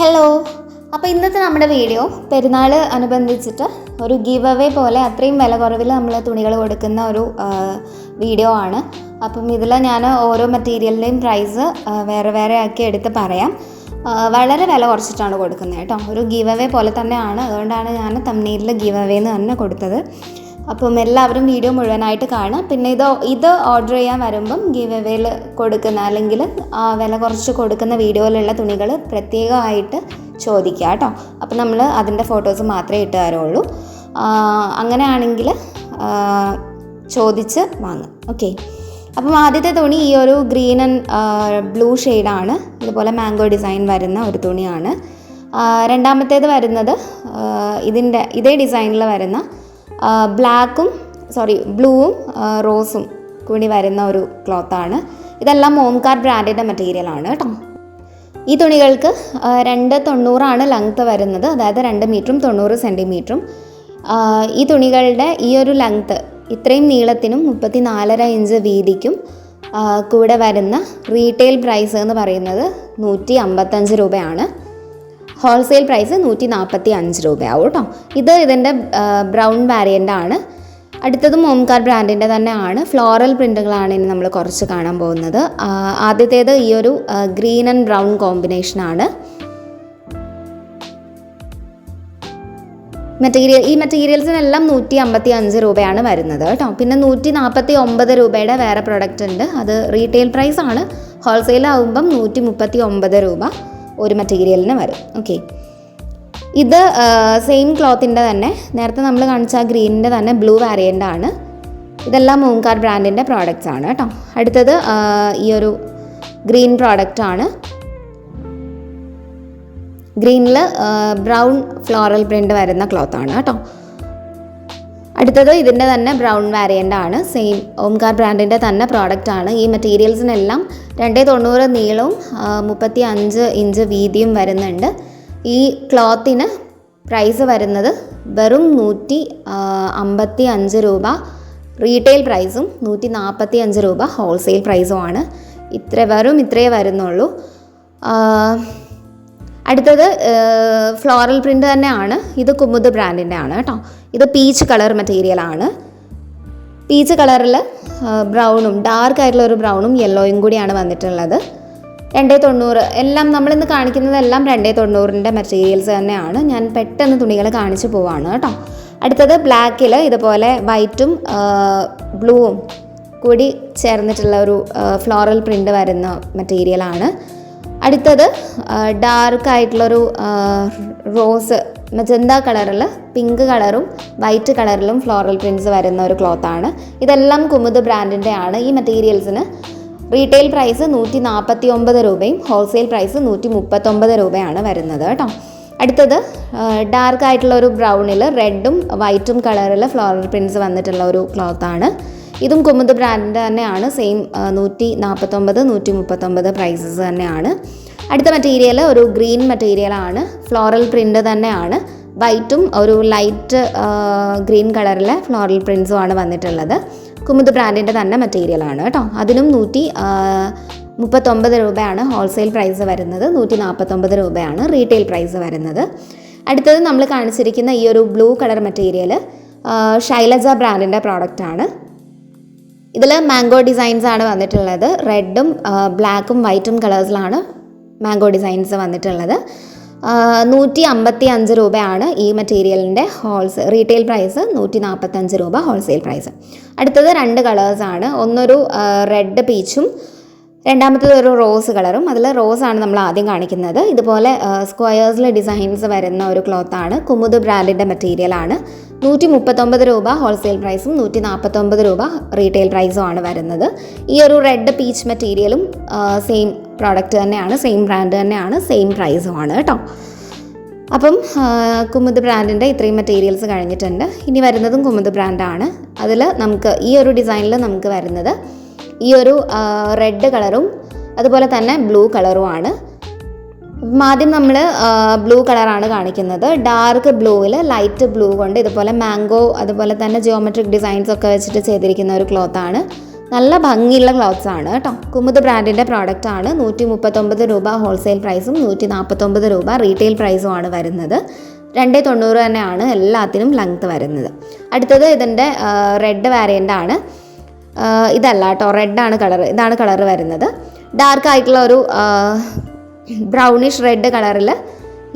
Hello അപ്പോൾ ഇന്നത്തെ നമ്മുടെ വീഡിയോ പെരുന്നാൾ അനുബന്ധിച്ചിട്ട് ഒരു ഗിവ് അവേ പോലെ അത്രയും വില കുറവിൽ നമ്മൾ തുണികൾ കൊടുക്കുന്ന ഒരു വീഡിയോ ആണ്. അപ്പം ഇതിൽ ഞാൻ ഓരോ മെറ്റീരിയലിന്റെയും പ്രൈസ് വേറെ വേറെ ആക്കി എടുത്ത് പറയാം. വളരെ വില കുറച്ചിട്ടാണ് കൊടുക്കുന്നത് കേട്ടോ. ഒരു ഗിവ് അവേ പോലെ തന്നെയാണ്. അതുകൊണ്ടാണ് ഞാൻ തമ്മിലിൽ ഗിവ് അവേ എന്ന് തന്നെ കൊടുത്തത്. അപ്പം എല്ലാവരും വീഡിയോ മുഴുവനായിട്ട് കാണുക. പിന്നെ ഇത് ഇത് ഓർഡർ ചെയ്യാൻ വരുമ്പം ഗീവ് അവേയിൽ കൊടുക്കുന്ന അല്ലെങ്കിൽ വില കുറച്ച് കൊടുക്കുന്ന വീഡിയോയിലുള്ള തുണികൾ പ്രത്യേകമായിട്ട് ചോദിക്കുക കേട്ടോ. അപ്പം നമ്മൾ അതിന്റെ ഫോട്ടോസ് മാത്രമേ ഇട്ട് തരുള്ളൂ. അങ്ങനെയാണെങ്കിൽ ചോദിച്ച് വാങ്ങാം ഓക്കെ അപ്പം ആദ്യത്തെ തുണി ഈ ഒരു ഗ്രീൻ ആൻഡ് ബ്ലൂ ഷെയ്ഡാണ് ഇതുപോലെ മാംഗോ ഡിസൈൻ വരുന്ന ഒരു തുണിയാണ്. രണ്ടാമത്തേത് വരുന്നത് ഇതിന്റെ ഇതേ ഡിസൈനിൽ വരുന്ന ബ്ലാക്കും സോറി ബ്ലൂവും റോസും കൂടി വരുന്ന ഒരു ക്ലോത്താണ് ഇതെല്ലാം മോംകാർ ബ്രാൻഡിന്റെ മെറ്റീരിയലാണ് കേട്ടോ ഈ തുണികൾക്ക് രണ്ട് തൊണ്ണൂറാണ് ലെങ്ത്ത് വരുന്നത്. അതായത് രണ്ട് മീറ്ററും തൊണ്ണൂറ് സെന്റിമീറ്ററും ഈ തുണികളുടെ ഈ ഒരു ലെങ്ത്ത് ഇത്രയും നീളത്തിനും മുപ്പത്തി നാലര ഇഞ്ച് വീതിക്കും കൂടെ വരുന്ന റീറ്റെയിൽ പ്രൈസ് എന്ന് പറയുന്നത് നൂറ്റി അമ്പത്തഞ്ച് രൂപയാണ്. ഹോൾസെയിൽ പ്രൈസ് നൂറ്റി നാൽപ്പത്തി അഞ്ച് രൂപയാവും കേട്ടോ. ഇത് ഇതിന്റെ ബ്രൗൺ വാരിയന്റ് ആണ്. അടുത്തതും ഓംകാർ ബ്രാൻഡിന്റെ ആണ് ഫ്ലോറൽ പ്രിന്റുകളാണ് ഇനി നമ്മൾ കുറച്ച് കാണാൻ പോകുന്നത്. ആദ്യത്തേത് ഈ ഒരു ഗ്രീൻ ആൻഡ് ബ്രൗൺ കോമ്പിനേഷനാണ് മെറ്റീരിയൽ ഈ മെറ്റീരിയൽസിനെല്ലാം നൂറ്റി അമ്പത്തി അഞ്ച് രൂപയാണ് വരുന്നത് കേട്ടോ. പിന്നെ നൂറ്റി നാൽപ്പത്തി ഒമ്പത് രൂപയുടെ വേറെ പ്രൊഡക്റ്റ് ഉണ്ട്. അത് റീറ്റെയിൽ പ്രൈസാണ് ഹോൾസെയിൽ ആകുമ്പം നൂറ്റി മുപ്പത്തി ഒമ്പത് രൂപ. ഒരു മെറ്റീരിയലിന് വരും. ഓക്കെ ഇത് സെയിം ക്ലോത്തിന്റെ തന്നെ നേരത്തെ നമ്മൾ കാണിച്ച ആ ഗ്രീനിന്റെ തന്നെ ബ്ലൂ വാരിയന്റ് ആണ്. ഇതെല്ലാം മൂങ്കാർ ബ്രാൻഡിന്റെ പ്രോഡക്റ്റ്സ് ആണ് കേട്ടോ. അടുത്തത് ഈ ഒരു ഗ്രീൻ പ്രോഡക്റ്റ് ആണ്. ഗ്രീനിൽ ബ്രൗൺ ഫ്ലോറൽ പ്രിന്റ് വരുന്ന ക്ലോത്താണ് കേട്ടോ. അടുത്തത് ഇതിന്റെ തന്നെ ബ്രൗൺ വാരിയന്റ് ആണ്. സെയിം ഓംകാർ ബ്രാൻഡിന്റെ തന്നെ പ്രോഡക്റ്റ് ആണ്. ഈ മെറ്റീരിയൽസിനെല്ലാം രണ്ടേ തൊണ്ണൂറ് നീളവും മുപ്പത്തി അഞ്ച് ഇഞ്ച് വീതിയും വരുന്നുണ്ട്. ഈ ക്ലോത്തിന് പ്രൈസ് വരുന്നത് വെറും നൂറ്റി അമ്പത്തി അഞ്ച് രൂപ. റീറ്റെയിൽ പ്രൈസും നൂറ്റി നാൽപ്പത്തി അഞ്ച് രൂപ ഹോൾസെയിൽ പ്രൈസുമാണ് ഇത്ര വെറും ഇത്രയേ വരുന്നുള്ളൂ. അടുത്തത് ഫ്ലോറൽ പ്രിന്റ് തന്നെയാണ്. ഇത് കുമുദ് ബ്രാൻഡിന്റെ ആണ് കേട്ടോ. ഇത് പീച്ച് കളർ മെറ്റീരിയൽ ആണ്. പീച്ച് കളറിൽ ബ്രൗണും ഡാർക്ക് ആയിട്ടുള്ള ഒരു ബ്രൗണും യെല്ലോയും കൂടിയാണ് വന്നിട്ടുള്ളത്. രണ്ടേ തൊണ്ണൂറ് എല്ലാം നമ്മളിന്ന് കാണിക്കുന്നതെല്ലാം രണ്ടേ തൊണ്ണൂറിന്റെ മെറ്റീരിയൽസ് തന്നെയാണ്. ഞാൻ പെട്ടെന്ന് തുണികൾ കാണിച്ചു പോവാണ് കേട്ടോ. അടുത്തത് ബ്ലാക്കിൽ ഇതുപോലെ വൈറ്റും ബ്ലൂവും കൂടി ചേർന്നിട്ടുള്ള ഒരു ഫ്ലോറൽ പ്രിന്റ് വരുന്ന മെറ്റീരിയലാണ് അടുത്തത് ഡാർക്ക് ആയിട്ടുള്ളൊരു റോസ് മജന്ത കളറിൽ പിങ്ക് കളറും വൈറ്റ് കളറിലും ഫ്ലോറൽ പ്രിന്റ്സ് വരുന്ന ഒരു ക്ലോത്താണ് ഇതെല്ലാം കുമുദ് ബ്രാൻഡിന്റെ ആണ്. ഈ മെറ്റീരിയൽസിന് റീറ്റെയിൽ പ്രൈസ് നൂറ്റി നാൽപ്പത്തി ഒമ്പത് രൂപയും ഹോൾസെയിൽ പ്രൈസ് നൂറ്റി മുപ്പത്തൊമ്പത് രൂപയാണ് വരുന്നത് കേട്ടോ. അടുത്തത് ഡാർക്ക് ആയിട്ടുള്ള ഒരു ബ്രൗണിൽ റെഡും വൈറ്റും കളറിൽ ഫ്ലോറൽ പ്രിൻസ് വന്നിട്ടുള്ള ഒരു ക്ലോത്താണ് ഇതും കുമുദ് ബ്രാൻഡിന്റെ തന്നെയാണ്. സെയിം നൂറ്റി നാൽപ്പത്തൊമ്പത് നൂറ്റി മുപ്പത്തൊമ്പത് പ്രൈസസ് തന്നെയാണ്. അടുത്ത മെറ്റീരിയൽ ഒരു ഗ്രീൻ മെറ്റീരിയലാണ് ഫ്ലോറൽ പ്രിന്റ് തന്നെയാണ്. വൈറ്റും ഒരു ലൈറ്റ് ഗ്രീൻ കളറിലെ ഫ്ലോറൽ പ്രിൻസുമാണ് വന്നിട്ടുള്ളത്. കുമുദ് ബ്രാൻഡിന്റെ തന്നെ മെറ്റീരിയലാണ് കേട്ടോ. അതിനും നൂറ്റി മുപ്പത്തൊമ്പത് രൂപയാണ് ഹോൾസെയിൽ പ്രൈസ് വരുന്നത്. നൂറ്റി നാൽപ്പത്തൊമ്പത് രൂപയാണ് റീറ്റെയിൽ പ്രൈസ് വരുന്നത്. അടുത്തത് നമ്മൾ കാണിച്ചിരിക്കുന്ന ഈ ഒരു ബ്ലൂ കളർ മെറ്റീരിയൽ ശൈലജ ബ്രാൻഡിന്റെ പ്രോഡക്റ്റാണ് ഇതിൽ മാംഗോ ഡിസൈൻസ് ആണ് വന്നിട്ടുള്ളത്. റെഡും ബ്ലാക്കും വൈറ്റും കളേഴ്സിലാണ് മാംഗോ ഡിസൈൻസ് വന്നിട്ടുള്ളത്. നൂറ്റി അമ്പത്തി അഞ്ച് രൂപയാണ് ഈ മെറ്റീരിയലിന്റെ ഹോൾസ് റീറ്റെയിൽ പ്രൈസ് നൂറ്റി നാൽപ്പത്തഞ്ച് രൂപ ഹോൾസെയിൽ പ്രൈസ് അടുത്തത് രണ്ട് കളേഴ്സാണ് ഒന്നൊരു റെഡ് പീച്ചും രണ്ടാമത്തത് ഒരു റോസ് കളറും അതിൽ റോസ് ആണ് നമ്മൾ ആദ്യം കാണിക്കുന്നത്. ഇതുപോലെ സ്ക്വയേഴ്സിൽ ഡിസൈൻസ് വരുന്ന ഒരു ക്ലോത്താണ് കുമുദ് ബ്രാൻഡിന്റെ മെറ്റീരിയലാണ് നൂറ്റി മുപ്പത്തൊമ്പത് രൂപ ഹോൾസെയിൽ പ്രൈസും നൂറ്റി നാൽപ്പത്തൊമ്പത് രൂപ റീറ്റെയിൽ പ്രൈസും ആണ് വരുന്നത്. ഈ ഒരു റെഡ് പീച്ച് മെറ്റീരിയലും സെയിം പ്രോഡക്റ്റ് തന്നെയാണ് സെയിം ബ്രാൻഡ് തന്നെയാണ് സെയിം പ്രൈസും ആണ് കേട്ടോ അപ്പം കുമുദ് ബ്രാൻഡിന്റെ ഇത്രയും മെറ്റീരിയൽസ് കഴിഞ്ഞിട്ടുണ്ട്. ഇനി വരുന്നതും കുമുദ് ബ്രാൻഡാണ് അതിൽ നമുക്ക് ഈ ഒരു ഡിസൈനിൽ നമുക്ക് വരുന്നത് ഈ ഒരു റെഡ് കളറും അതുപോലെ തന്നെ ബ്ലൂ കളറുമാണ്. ആദ്യം നമ്മൾ ബ്ലൂ കളറാണ് കാണിക്കുന്നത്. ഡാർക്ക് ബ്ലൂവിൽ ലൈറ്റ് ബ്ലൂ കൊണ്ട് ഇതുപോലെ മാംഗോ അതുപോലെ തന്നെ ജിയോമെട്രിക് ഡിസൈൻസ് ഒക്കെ വെച്ചിട്ട് ചെയ്തിരിക്കുന്ന ഒരു ക്ലോത്താണ് നല്ല ഭംഗിയുള്ള ക്ലോത്ത്സ് ആണ് കേട്ടോ. കുമുദ് ബ്രാൻഡിന്റെ പ്രോഡക്റ്റ് ആണ്. നൂറ്റി മുപ്പത്തൊമ്പത് രൂപ ഹോൾസെയിൽ പ്രൈസും നൂറ്റി നാൽപ്പത്തൊമ്പത് രൂപ റീറ്റെയിൽ പ്രൈസും ആണ് വരുന്നത്. രണ്ട് തൊണ്ണൂറ് തന്നെയാണ് എല്ലാത്തിനും ലെങ്ത്ത് വരുന്നത്. അടുത്തത് ഇതിന്റെ റെഡ് വേരിയന്റ് ആണ്. ഇതല്ല കേട്ടോ റെഡാണ് കളർ ഇതാണ് കളർ വരുന്നത്. ഡാർക്ക് ആയിട്ടുള്ള ഒരു ബ്രൗണിഷ് റെഡ് കളറിൽ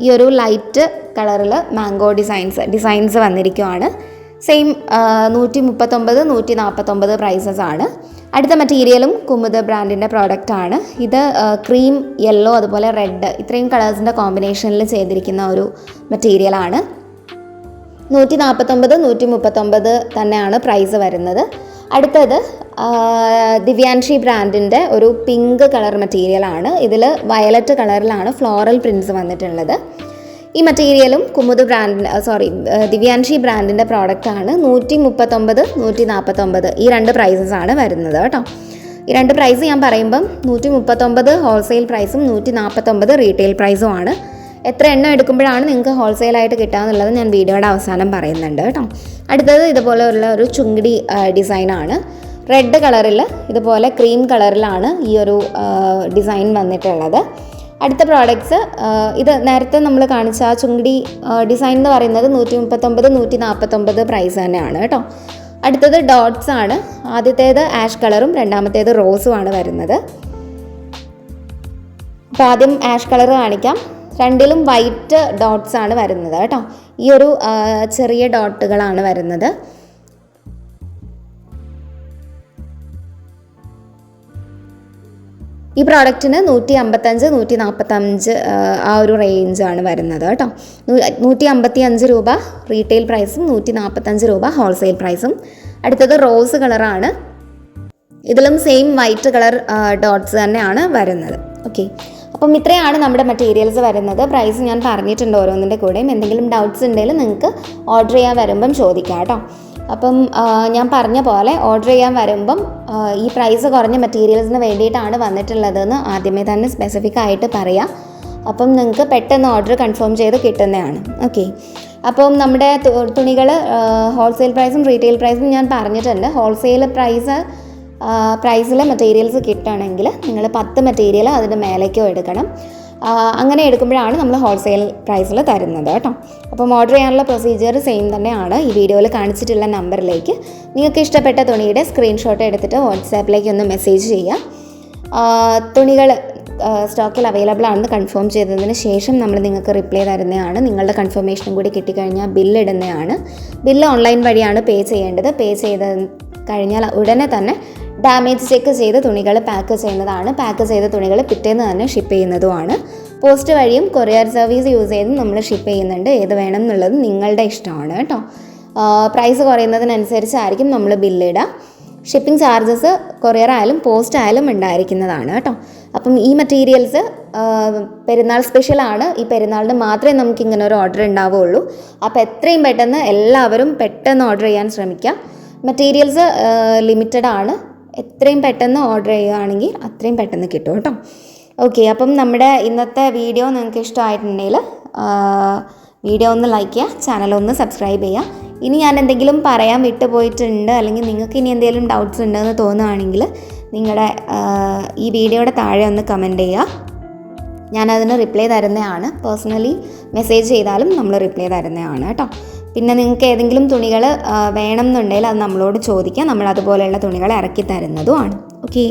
ഈ ഒരു ലൈറ്റ് കളറിൽ മാംഗോ ഡിസൈൻസ് ഡിസൈൻസ് വന്നിരിക്കുവാണ്. സെയിം നൂറ്റി മുപ്പത്തൊമ്പത് നൂറ്റി നാൽപ്പത്തൊമ്പത് പ്രൈസസ് ആണ്. അടുത്ത മെറ്റീരിയലും കുമുദ് ബ്രാൻഡിന്റെ പ്രോഡക്റ്റ് ആണ്. ഇത് ക്രീം യെല്ലോ അതുപോലെ റെഡ് ഇത്രയും കളേഴ്സിന്റെ കോമ്പിനേഷനിൽ ചെയ്തിരിക്കുന്ന ഒരു മെറ്റീരിയലാണ് നൂറ്റി നാൽപ്പത്തൊമ്പത് നൂറ്റി മുപ്പത്തൊമ്പത് തന്നെയാണ് പ്രൈസ് വരുന്നത്. അടുത്തത് ദിവ്യാൻഷി ബ്രാൻഡിന്റെ ഒരു പിങ്ക് കളർ മെറ്റീരിയലാണ് ഇതിൽ വയലറ്റ് കളറിലാണ് ഫ്ലോറൽ പ്രിൻസ് വന്നിട്ടുള്ളത്. ഈ മെറ്റീരിയലും കുമുദ് ബ്രാൻഡ് സോറി ദിവ്യാൻഷി ബ്രാൻഡിന്റെ പ്രോഡക്റ്റ് ആണ്. നൂറ്റി മുപ്പത്തൊമ്പത് നൂറ്റി നാൽപ്പത്തൊമ്പത് ഈ രണ്ട് പ്രൈസസ് ആണ് വരുന്നത് കേട്ടോ. ഈ രണ്ട് പ്രൈസ് ഞാൻ പറയുമ്പം നൂറ്റി മുപ്പത്തൊമ്പത് ഹോൾസെയിൽ പ്രൈസും നൂറ്റി നാൽപ്പത്തൊമ്പത് റീറ്റെയിൽ പ്രൈസും ആണ്. എത്ര എണ്ണം എടുക്കുമ്പോഴാണ് നിങ്ങൾക്ക് ഹോൾസെയിലായിട്ട് കിട്ടുക ഞാൻ വീഡിയോയുടെ അവസാനം പറയുന്നുണ്ട് കേട്ടോ. അടുത്തത് ഇതുപോലെയുള്ള ഒരു ചുങ്കിടി ഡിസൈനാണ് റെഡ് കളറിൽ ഇതുപോലെ ക്രീം കളറിലാണ് ഈ ഒരു ഡിസൈൻ വന്നിട്ടുള്ളത്. അടുത്ത പ്രോഡക്റ്റ്സ് ഇത് നേരത്തെ നമ്മൾ കാണിച്ച ആ ചുങ്കിടി ഡിസൈൻ എന്ന് പറയുന്നത് നൂറ്റി മുപ്പത്തൊമ്പത് നൂറ്റി നാൽപ്പത്തൊമ്പത് പ്രൈസ് തന്നെയാണ് കേട്ടോ. അടുത്തത് ഡോട്ട്സ് ആണ്. ആദ്യത്തേത് ആഷ് കളറും രണ്ടാമത്തേത് റോസും ആണ് വരുന്നത്. അപ്പോൾ ആദ്യം ആഷ് കളർ കാണിക്കാം. രണ്ടിലും വൈറ്റ് ഡോട്ട്സ് ആണ് വരുന്നത് കേട്ടോ. ഈ ഒരു ചെറിയ ഡോട്ടുകളാണ് വരുന്നത്. ഈ പ്രോഡക്റ്റിന് നൂറ്റി അമ്പത്തഞ്ച് നൂറ്റി നാൽപ്പത്തഞ്ച് ആ ഒരു റേഞ്ചാണ് വരുന്നത് കേട്ടോ. നൂറ്റി അമ്പത്തി അഞ്ച് രൂപ റീറ്റെയിൽ പ്രൈസും നൂറ്റി നാൽപ്പത്തഞ്ച് രൂപ ഹോൾസെയിൽ പ്രൈസും അടുത്തത് റോസ് കളറാണ് ഇതിലും സെയിം വൈറ്റ് കളർ ഡോട്ട്സ് തന്നെയാണ് വരുന്നത്. ഓക്കെ അപ്പം ഇത്രയാണ് നമ്മുടെ മെറ്റീരിയൽസ് വരുന്നത്. പ്രൈസ് ഞാൻ പറഞ്ഞിട്ടുണ്ട് ഓരോന്നിന്റെ കൂടെയും. എന്തെങ്കിലും ഡൗട്ട്സ് ഉണ്ടെങ്കിൽ നിങ്ങൾക്ക് ഓർഡർ ചെയ്യാൻ വരുമ്പം ചോദിക്കാം കേട്ടോ. അപ്പം ഞാൻ പറഞ്ഞ പോലെ ഓർഡർ ചെയ്യാൻ വരുമ്പം ഈ പ്രൈസ് കുറഞ്ഞ മെറ്റീരിയൽസിന് വേണ്ടിയിട്ടാണ് വന്നിട്ടുള്ളതെന്ന് ആദ്യമേ തന്നെ സ്പെസിഫിക് ആയിട്ട് പറയാം. അപ്പം നിങ്ങൾക്ക് പെട്ടെന്ന് ഓർഡർ കൺഫേം ചെയ്ത് കിട്ടുന്നതാണ്. ഓക്കെ അപ്പം നമ്മുടെ തുണികൾ ഹോൾസെയിൽ പ്രൈസും റീറ്റെയിൽ പ്രൈസും ഞാൻ പറഞ്ഞിട്ടുണ്ട്. ഹോൾസെയിൽ പ്രൈസ് പ്രൈസിൽ മെറ്റീരിയൽസ് കിട്ടുകയാണെങ്കിൽ നിങ്ങൾ പത്ത് മെറ്റീരിയൽ അതിന്റെ മേലേക്കോ എടുക്കണം. അങ്ങനെ എടുക്കുമ്പോഴാണ് നമ്മൾ ഹോൾസെയിൽ പ്രൈസിൽ തരുന്നത് കേട്ടോ. അപ്പം ഓർഡർ ചെയ്യാനുള്ള പ്രൊസീജിയർ സെയിം തന്നെയാണ്. ഈ വീഡിയോയിൽ കാണിച്ചിട്ടുള്ള നമ്പറിലേക്ക് നിങ്ങൾക്ക് ഇഷ്ടപ്പെട്ട തുണിയുടെ സ്ക്രീൻഷോട്ട് എടുത്തിട്ട് വാട്സാപ്പിലേക്ക് ഒന്ന് മെസ്സേജ് ചെയ്യുക. തുണികൾ സ്റ്റോക്കിൽ അവൈലബിൾ ആണെന്ന് കൺഫേം ചെയ്തതിന് ശേഷം നമ്മൾ നിങ്ങൾക്ക് റിപ്ലൈ തരുന്നതാണ്. നിങ്ങളുടെ കൺഫർമേഷനും കൂടി കിട്ടിക്കഴിഞ്ഞാൽ ബില്ല് ഇടുന്നതാണ്. ബില്ല് ഓൺലൈൻ വഴിയാണ് പേ ചെയ്യേണ്ടത്. പേ ചെയ്ത് കഴിഞ്ഞാൽ ഉടനെ തന്നെ ഡാമേജ് ചെക്ക് ചെയ്ത് തുണികൾ പാക്ക് ചെയ്യുന്നതാണ്. പാക്ക് ചെയ്ത തുണികൾ പിറ്റേന്ന് തന്നെ ഷിപ്പ് ചെയ്യുന്നതുമാണ്. പോസ്റ്റ് വഴിയും കൊറിയർ സർവീസ് യൂസ് ചെയ്ത് നമ്മൾ ഷിപ്പ് ചെയ്യുന്നുണ്ട്. ഏത് വേണം എന്നുള്ളത് നിങ്ങളുടെ ഇഷ്ടമാണ് കേട്ടോ. പ്രൈസ് കുറയുന്നതിനനുസരിച്ചായിരിക്കും നമ്മൾ ബില്ലിടുക ഷിപ്പിംഗ് ചാർജസ് കൊറിയർ ആയാലും പോസ്റ്റ് ആയാലും ഉണ്ടായിരിക്കുന്നതാണ് കേട്ടോ. അപ്പം ഈ മെറ്റീരിയൽസ് പെരുന്നാൾ സ്പെഷ്യലാണ് ഈ പെരുന്നാളിന് മാത്രമേ നമുക്ക് ഇങ്ങനെ ഒരു ഓർഡർ ഉണ്ടാവുകയുള്ളൂ. അപ്പോൾ എത്രയും പെട്ടെന്ന് എല്ലാവരും പെട്ടെന്ന് ഓർഡർ ചെയ്യാൻ ശ്രമിക്കാം. മെറ്റീരിയൽസ് ലിമിറ്റഡ് ആണ്. എത്രയും പെട്ടെന്ന് ഓർഡർ ചെയ്യുകയാണെങ്കിൽ അത്രയും പെട്ടെന്ന് കിട്ടും കേട്ടോ. ഓക്കെ അപ്പം നമ്മുടെ ഇന്നത്തെ വീഡിയോ നിങ്ങൾക്ക് ഇഷ്ടമായിട്ടുണ്ടെങ്കിൽ വീഡിയോ ഒന്ന് ലൈക്ക് ചെയ്യുക ചാനൽ ഒന്ന് സബ്സ്ക്രൈബ് ചെയ്യുക. ഇനി ഞാൻ എന്തെങ്കിലും പറയാൻ വിട്ടുപോയിട്ടുണ്ട് അല്ലെങ്കിൽ നിങ്ങൾക്ക് ഇനി എന്തെങ്കിലും ഡൗട്ട്സ് ഉണ്ടെന്ന് തോന്നുകയാണെങ്കിൽ നിങ്ങളുടെ ഈ വീഡിയോയുടെ താഴെ ഒന്ന് കമന്റ് ചെയ്യുക. ഞാനതിന് റിപ്ലൈ തരുന്നതാണ്. പേഴ്സണലി മെസ്സേജ് ചെയ്താലും നമ്മൾ റിപ്ലൈ തരുന്നതാണ് കേട്ടോ. പിന്നെ നിങ്ങൾക്ക് ഏതെങ്കിലും തുണികൾ വേണമെന്നുണ്ടെങ്കിൽ അത് നമ്മളോട് ചോദിക്കാം. നമ്മൾ അതുപോലെയുള്ള തുണികൾ ഇറക്കി തരുന്നതുമാണ് ഓക്കെ